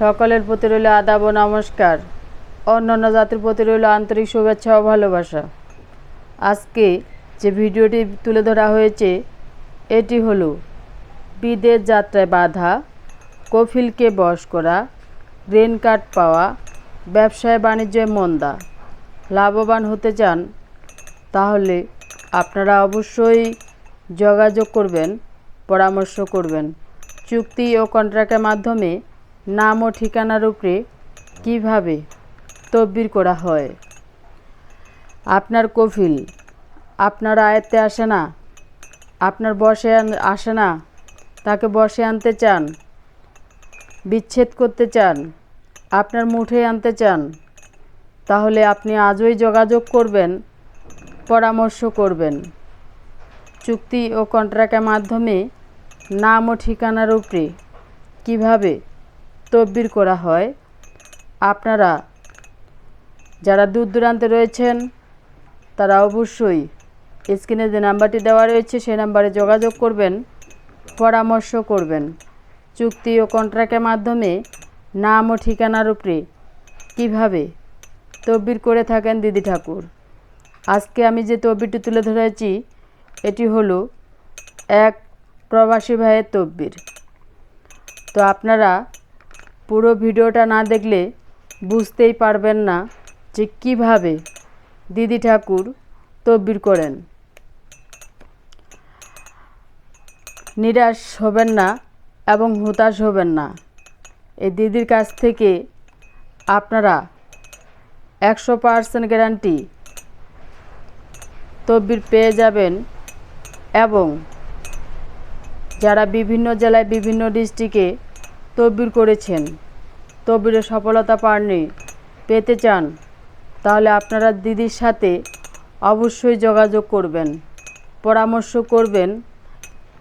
সকলের প্রতি রইল আদাব ও নমস্কার। অন্যান্য জাতির প্রতি রইল আন্তরিক শুভেচ্ছা ও ভালোবাসা। আজকে যে ভিডিওটি তুলে ধরা হয়েছে, এটি হলো বিদেশ যাত্রায় বাধা, কফিলকে বশ করা, রেন কার্ড পাওয়া, ব্যবসায় বাণিজ্যে মন্দা। লাভবান হতে চান, তাহলে আপনারা অবশ্যই যোগাযোগ করবেন, পরামর্শ করবেন। চুক্তি ও কন্ট্রাক্টের মাধ্যমে নাম ও ঠিকানার উপরে কীভাবে তদবির করা হয়? আপনার কফিল, আপনার আয়ত্তে আসে না? আপনার বসে আসে না? তাকে বসে আনতে চান? বিচ্ছেদ করতে চান? আপনার মুঠে আনতে চান? তাহলে আপনি আজই যোগাযোগ করবেন, পরামর্শ করবেন। চুক্তি ও কন্ট্রাক্টের মাধ্যমে নাম ও ঠিকানার উপরে কীভাবে তদবির করা হয়। আপনারা যারা দূর দূরান্তে রয়েছেন, তারা অবশ্যই স্ক্রিনে যে নাম্বারটি দেওয়া রয়েছে, সেই নাম্বারে যোগাযোগ করবেন, পরামর্শ করবেন। চুক্তি ও কন্ট্রাক্টের মাধ্যমে নাম ও ঠিকানার উপরে কীভাবে তদবির করে থাকেন দিদি ঠাকুর? আজকে আমি যে তদবিরটি তুলে ধরেছি, এটি হলো এক প্রবাসী ভাইয়ের তদবির। তো আপনারা পুরো ভিডিওটা না দেখলে বুঝতেই পারবেন না যে কীভাবে দিদি ঠাকুর তদবির করেন। নিরাশ হবেন না এবং হতাশ হবেন না। এই দিদির কাছ থেকে আপনারা একশো পার্সেন্ট গ্যারান্টি তদবির পেয়ে যাবেন এবং যারা বিভিন্ন জেলায় বিভিন্ন ডিস্ট্রিক্টে তদবির করেছেন। তদবিরে সফলতা পাননি। পেতে চান, তাহলে আপনারা দিদির সাথে অবশ্যই যোগাযোগ করবেন। পরামর্শ করবেন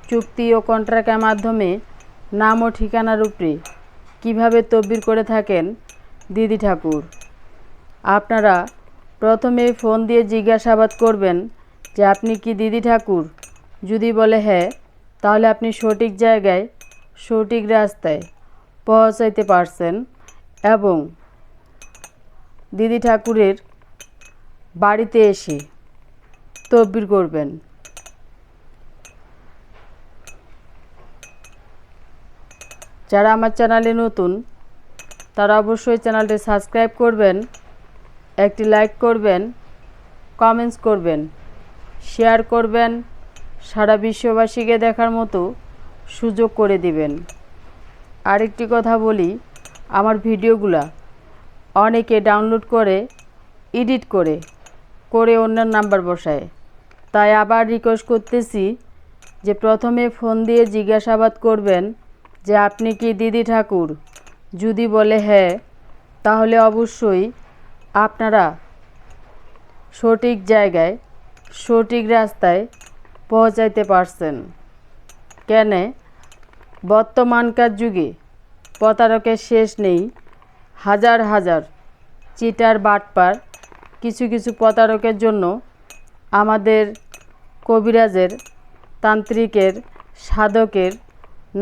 চুক্তি ও কন্ট্রাক্টের মাধ্যমে নাম ও ঠিকানার উপরে কীভাবে তদবির করে থাকেন দিদি ঠাকুর? আপনারা প্রথমে ফোন দিয়ে জিজ্ঞাসাবাদ করবেন যে আপনি কি দিদি ঠাকুর? যদি বলে হ্যাঁ তাহলে আপনি সঠিক জায়গায়, সঠিক রাস্তায় পৌঁছাইতে পারছেন এবং দিদি ঠাকুরের বাড়িতে এসে তদবির করবেন। যারা আমার চ্যানেলে নতুন, তারা অবশ্যই চ্যানেলটি সাবস্ক্রাইব করবেন, একটি লাইক করবেন, কমেন্টস করবেন, শেয়ার করবেন, সারা বিশ্ববাসীকে দেখার মতো সুযোগ করে দিবেন। আরেকটি কথা বলি, আমার ভিডিওগুলা অনেকে ডাউনলোড করে এডিট করে করে অন্যের নাম্বার বসায়। তাই আবার রিকোয়েস্ট করতেছি যে প্রথমে ফোন দিয়ে জিজ্ঞাসাবাদ করবেন যে আপনি কি দিদি ঠাকুর? যদি বলে হ্যাঁ তাহলে অবশ্যই আপনারা সঠিক জায়গায়, সঠিক রাস্তায় পৌঁছাইতে পারছেন। কেন? বর্তমানকার যুগে প্রতারকের শেষ নেই। হাজার হাজার চিটার বাটপার কিছু কিছু প্রতারকের জন্য আমাদের কবিরাজের, তান্ত্রিকের, সাধকের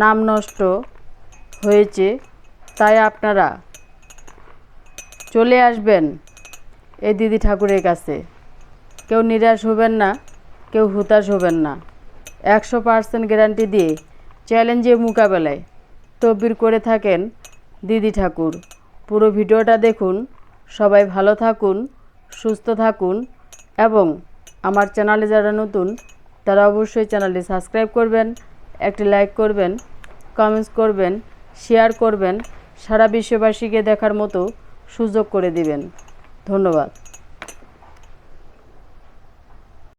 নাম নষ্ট হয়েছে, তাই আপনারা চলে আসবেন এই দিদি ঠাকুরের কাছে। কেউ নিরাশ হবেন না, কেউ হতাশ হবেন না। একশো পার্সেন্ট গ্যারান্টি দিয়ে চ্যালেঞ্জের মোকাবেলায়। তদবির করে থাকেন দিদি ঠাকুর। পুরো ভিডিওটা দেখুন। সবাই ভালো থাকুন, সুস্থ থাকুন এবং আমার চ্যানেলে যারা নতুন, তারা অবশ্যই চ্যানেলটি সাবস্ক্রাইব করবেন, একটি লাইক করবেন, কমেন্টস করবেন, শেয়ার করবেন, সারা বিশ্ববাসীকে দেখার মতো সুযোগ করে দিবেন। ধন্যবাদ।